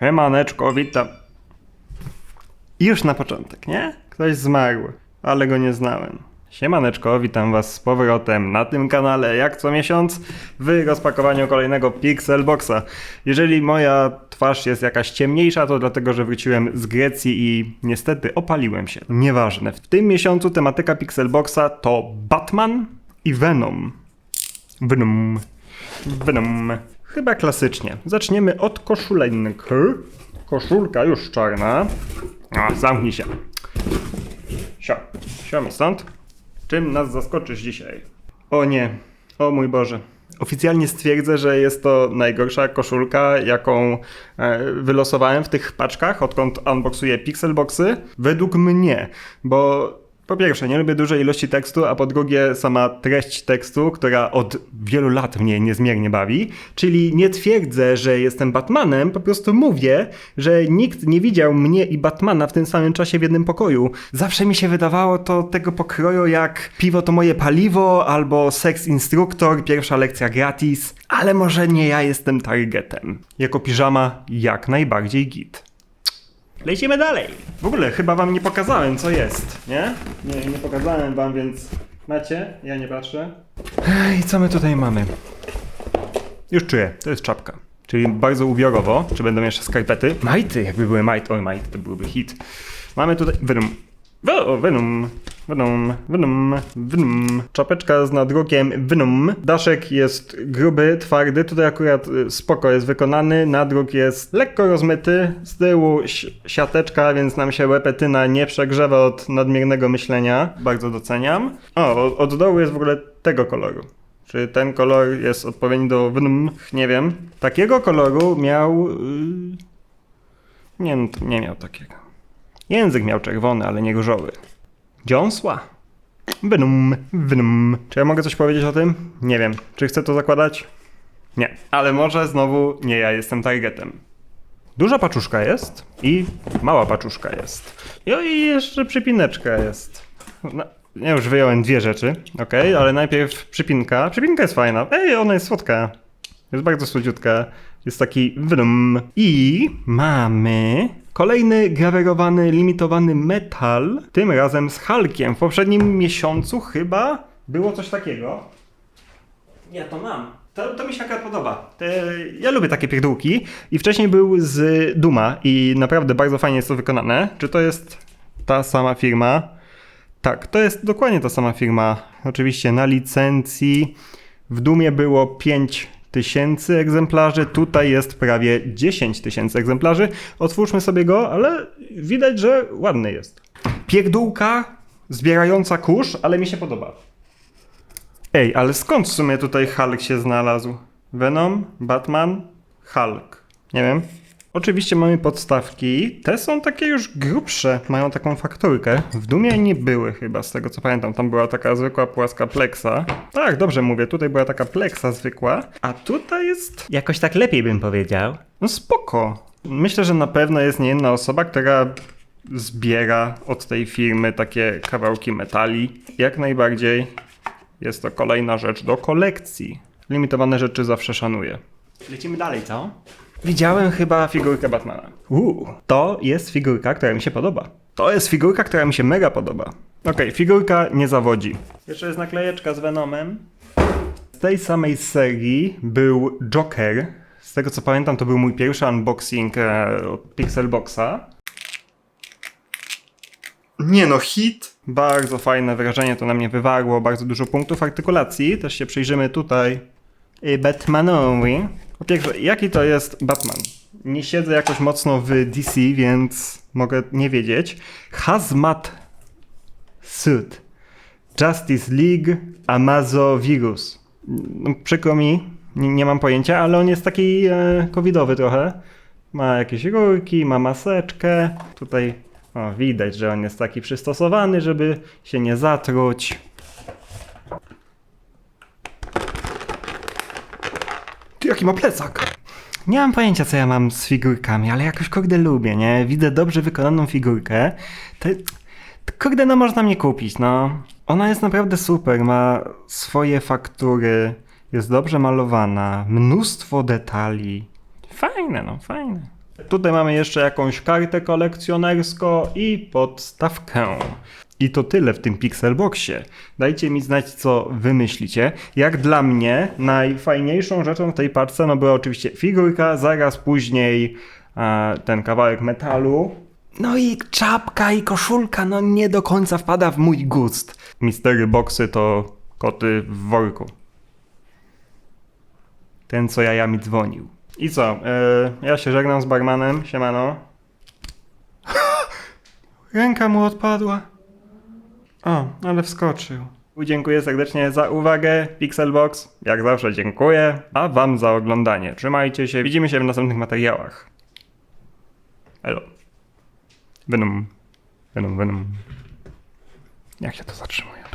Siemaneczko, witam. I Już na początek, nie? Ktoś zmarł, ale go nie znałem. Siemaneczko, witam was z powrotem na tym kanale, jak co miesiąc, w rozpakowaniu kolejnego Pixelboxa. Jeżeli moja twarz jest jakaś ciemniejsza, to dlatego, że wróciłem z Grecji i niestety opaliłem się. Nieważne. W tym miesiącu tematyka Pixelboxa to Batman i Venom. Venom. Venom. Chyba klasycznie. Zaczniemy od koszuleńk. Koszulka już czarna. A, zamknij się. Sio. Sio mi stąd. Czym nas zaskoczysz dzisiaj? O nie. O mój Boże. Oficjalnie stwierdzę, że jest to najgorsza koszulka, jaką e, wylosowałem w tych paczkach, odkąd unboxuję Pixelboxy. Według mnie, bo po pierwsze, nie lubię dużej ilości tekstu, a po drugie, sama treść tekstu, która od wielu lat mnie niezmiernie bawi. Czyli nie twierdzę, że jestem Batmanem, po prostu mówię, że nikt nie widział mnie i Batmana w tym samym czasie w jednym pokoju. Zawsze mi się wydawało to tego pokroju jak piwo to moje paliwo, albo seks instruktor, pierwsza lekcja gratis, ale może nie ja jestem targetem. Jako piżama jak najbardziej git. Lecimy dalej. W ogóle chyba wam nie pokazałem, co jest, nie? Nie, nie pokazałem wam, więc macie, ja nie patrzę. I co my tutaj mamy? Już czuję, to jest czapka. Czyli bardzo ubiorowo. Czy będą jeszcze skarpety? Majty, jakby były majty. Oj, majty, to byłby hit. Mamy tutaj... Venom. O, Venom. Venom, Venom, Venom. Czapeczka z nadrukiem Venom. Daszek jest gruby, twardy. Tutaj akurat y, spoko jest wykonany. Nadruk jest lekko rozmyty. Z tyłu siateczka, więc nam się łepetyna nie przegrzewa od nadmiernego myślenia. Bardzo doceniam. O, od- dołu jest w ogóle tego koloru. Czy ten kolor jest odpowiedni do Venom? Nie wiem. Takiego koloru miał... Yy... Nie, nie miał takiego. Język miał czerwony, ale nie różowy. Dziąsła. Venom, Venom. Czy ja mogę coś powiedzieć o tym? Nie wiem. Czy chcę to zakładać? Nie. Ale może znowu nie ja jestem targetem. Duża paczuszka jest i mała paczuszka jest. I jeszcze przypineczka jest. No, ja już wyjąłem dwie rzeczy, ok, ale najpierw przypinka. Przypinka jest fajna. Ej, ona jest słodka. Jest bardzo słodziutka. Jest taki wdum. I mamy kolejny grawerowany, limitowany metal. Tym razem z Hulkiem. W poprzednim miesiącu chyba było coś takiego. Ja to mam. To, to mi się akurat podoba. Te, ja lubię takie pierdółki. I wcześniej był z Duma i naprawdę bardzo fajnie jest to wykonane. Czy to jest ta sama firma? Tak, to jest dokładnie ta sama firma. Oczywiście na licencji. W Dumie było 5 tysięcy egzemplarzy, tutaj jest prawie 10 tysięcy egzemplarzy. Otwórzmy sobie go, ale widać, że ładny jest. Pierdółka zbierająca kurz, ale mi się podoba. Ej, ale skąd w sumie tutaj Hulk się znalazł? Venom, Batman, Hulk. Nie wiem. Oczywiście mamy podstawki. Te są takie już grubsze, mają taką fakturkę. W Dumie nie były chyba, z tego co pamiętam. Tam była taka zwykła płaska pleksa. Tak, dobrze mówię, tutaj była taka pleksa zwykła, a tutaj jest... Jakoś tak lepiej bym powiedział. No spoko. Myślę, że na pewno jest nie jedna osoba, która zbiera od tej firmy takie kawałki metali. Jak najbardziej jest to kolejna rzecz do kolekcji. Limitowane rzeczy zawsze szanuję. Lecimy dalej, co? Widziałem chyba figurkę Batmana. Uuu, to jest figurka, która mi się podoba. To jest figurka, która mi się mega podoba. Okej, figurka nie zawodzi. Jeszcze jest naklejeczka z Venomem. Z tej samej serii był Joker. Z tego co pamiętam, to był mój pierwszy unboxing e, od Pixelboxa. Nie no, hit. Bardzo fajne wrażenie to na mnie wywarło, bardzo dużo punktów artykulacji. Też się przyjrzymy tutaj Batmanowi. Po pierwsze, jaki to jest Batman? Nie siedzę jakoś mocno w DC, więc mogę nie wiedzieć. Hazmat Suit. Justice League Amazowirus. No, przykro mi, nie, nie mam pojęcia, ale on jest taki e, covidowy trochę. Ma jakieś rurki, ma maseczkę. Tutaj o, widać, że on jest taki przystosowany, żeby się nie zatruć. Ty, jaki ma plecak? Nie mam pojęcia, co ja mam z figurkami, ale jakoś kurde lubię, nie? Widzę dobrze wykonaną figurkę. To, to kurde, no można mnie kupić, no. Ona jest naprawdę super, ma swoje faktury, jest dobrze malowana, mnóstwo detali. Fajne, no, fajne. Tutaj mamy jeszcze jakąś kartę kolekcjonerską i podstawkę. I to tyle w tym Pixelboxie. Dajcie mi znać, co wy myślicie. Jak dla mnie, najfajniejszą rzeczą w tej paczce no była oczywiście figurka, zaraz później e, ten kawałek metalu. No i czapka i koszulka, no nie do końca wpada w mój gust. Mistery boxy to koty w worku. Ten, co jajami dzwonił. I co? e, ja się żegnam z barmanem. Siemano. Ręka mu odpadła. O, ale wskoczył. Dziękuję serdecznie za uwagę. Pixelbox, jak zawsze dziękuję. A wam za oglądanie. Trzymajcie się. Widzimy się w następnych materiałach. Elo. Venom. Venom, Venom. Jak się to zatrzymuje?